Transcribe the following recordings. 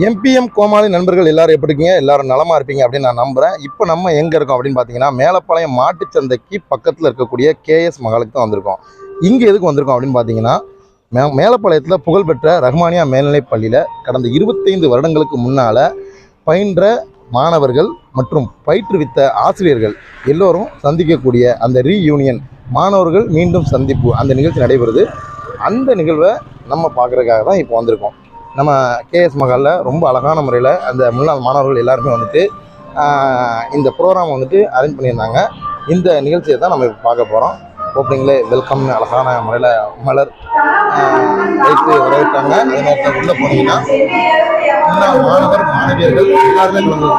MBM கோமாளி நண்பர்கள் எல்லாரும் எப்படி இருக்கீங்க? எல்லாரும் நலமா இருப்பீங்க அப்படின்னு நான் நம்புறேன். இப்போ நம்ம எங்க இருக்கோம் அப்படின்னு பார்த்தீங்கன்னா மேலப்பாளையம் மாட்டுச்சந்தைக்கு பக்கத்தில் இருக்கக்கூடிய கேஎஸ் மகாலுக்கு தான் வந்திருக்கோம். இங்கே எதுக்கு வந்திருக்கோம் அப்படின்னு பார்த்தீங்கன்னா மே மேலப்பாளையத்தில் புகழ்பெற்ற ரஹ்மானியா மேல்நிலைப் பள்ளியில் கடந்த இருபத்தைந்து வருடங்களுக்கு முன்னால் பயின்ற மாணவர்கள் மற்றும் பயிற்றுவித்த ஆசிரியர்கள் எல்லோரும் சந்திக்கக்கூடிய அந்த ரீயூனியன் மாணவர்கள் மீண்டும் சந்திப்பு அந்த நிகழ்ச்சி நடைபெறுது. அந்த நிகழ்வை நம்ம பார்க்குறதுக்காக தான் இப்போ வந்திருக்கோம். நம்ம கேஎஸ் மகாலில் ரொம்ப அழகான முறையில் அந்த முன்னாள் மாணவர்கள் எல்லாருமே வந்துட்டு இந்த ப்ரோக்ராம் வந்துட்டு அரேஞ்ச் பண்ணியிருந்தாங்க. இந்த நிகழ்ச்சியை தான் நம்ம இப்போ பார்க்க போகிறோம் ஓப்பனிங்லே வெல்கம்னு அழகான முறையில் மலர் வைத்து வரவேற்றாங்க அதே நேரத்தில் உள்ளே போனீங்கன்னா முன்னாள் மாணவர் மாணவியர்கள் எல்லாருமே வந்து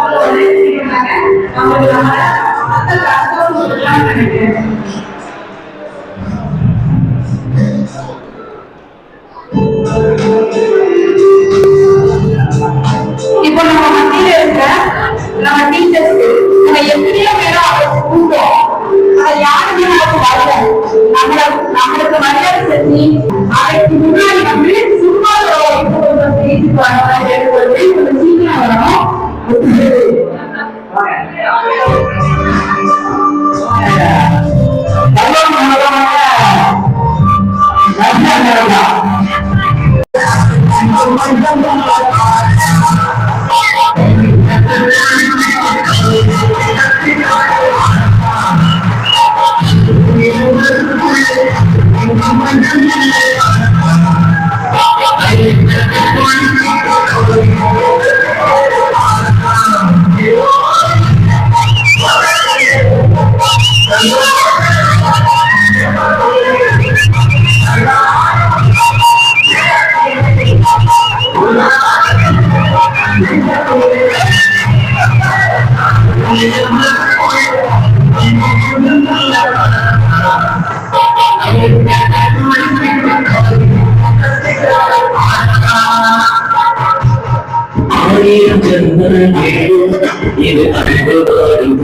நம்ம டீச்சர்ஸ் நம்ம எத்தனையோ பேரும் அவருக்கு கூட்டோம் அதை யாருமே நமக்கு வரல நம்மள நம்மளுக்கு மரியாதை செஞ்சு அதுக்கு முன்னாடி வந்து சும்மா கொஞ்சம் பேசிட்டு வரணும் கொஞ்சம் சீக்கிரம் வரணும் ஆயிரம் ஜென்மம் இது அன்பு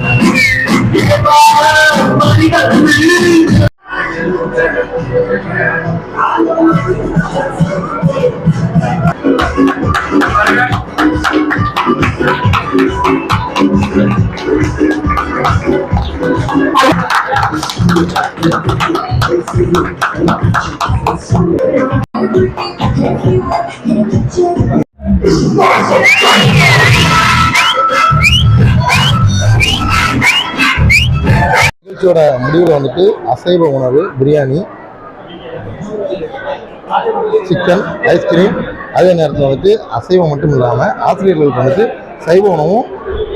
நிகழ்ச்சியோட முடிவில் வந்துட்டு அசைவ உணவு பிரியாணி சிக்கன் ஐஸ்கிரீம் அதே நேரத்தில் வந்துட்டு அசைவம் மட்டும் இல்லாமல் ஆசிரியர்களுக்கு வந்துட்டு சைவ உணவும்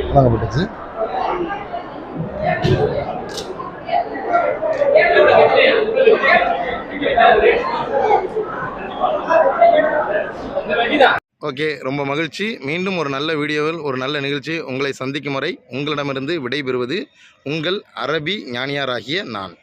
வழங்கப்பட்டுச்சு. ஓகே ரொம்ப மகிழ்ச்சி. மீண்டும் ஒரு நல்ல வீடியோவில் ஒரு நல்ல நிகழ்ச்சி உங்களை சந்திக்கும் வரை உங்களிடமிருந்து விடைபெறுவது உங்கள் அரபி ஞானியாராகிய நான்.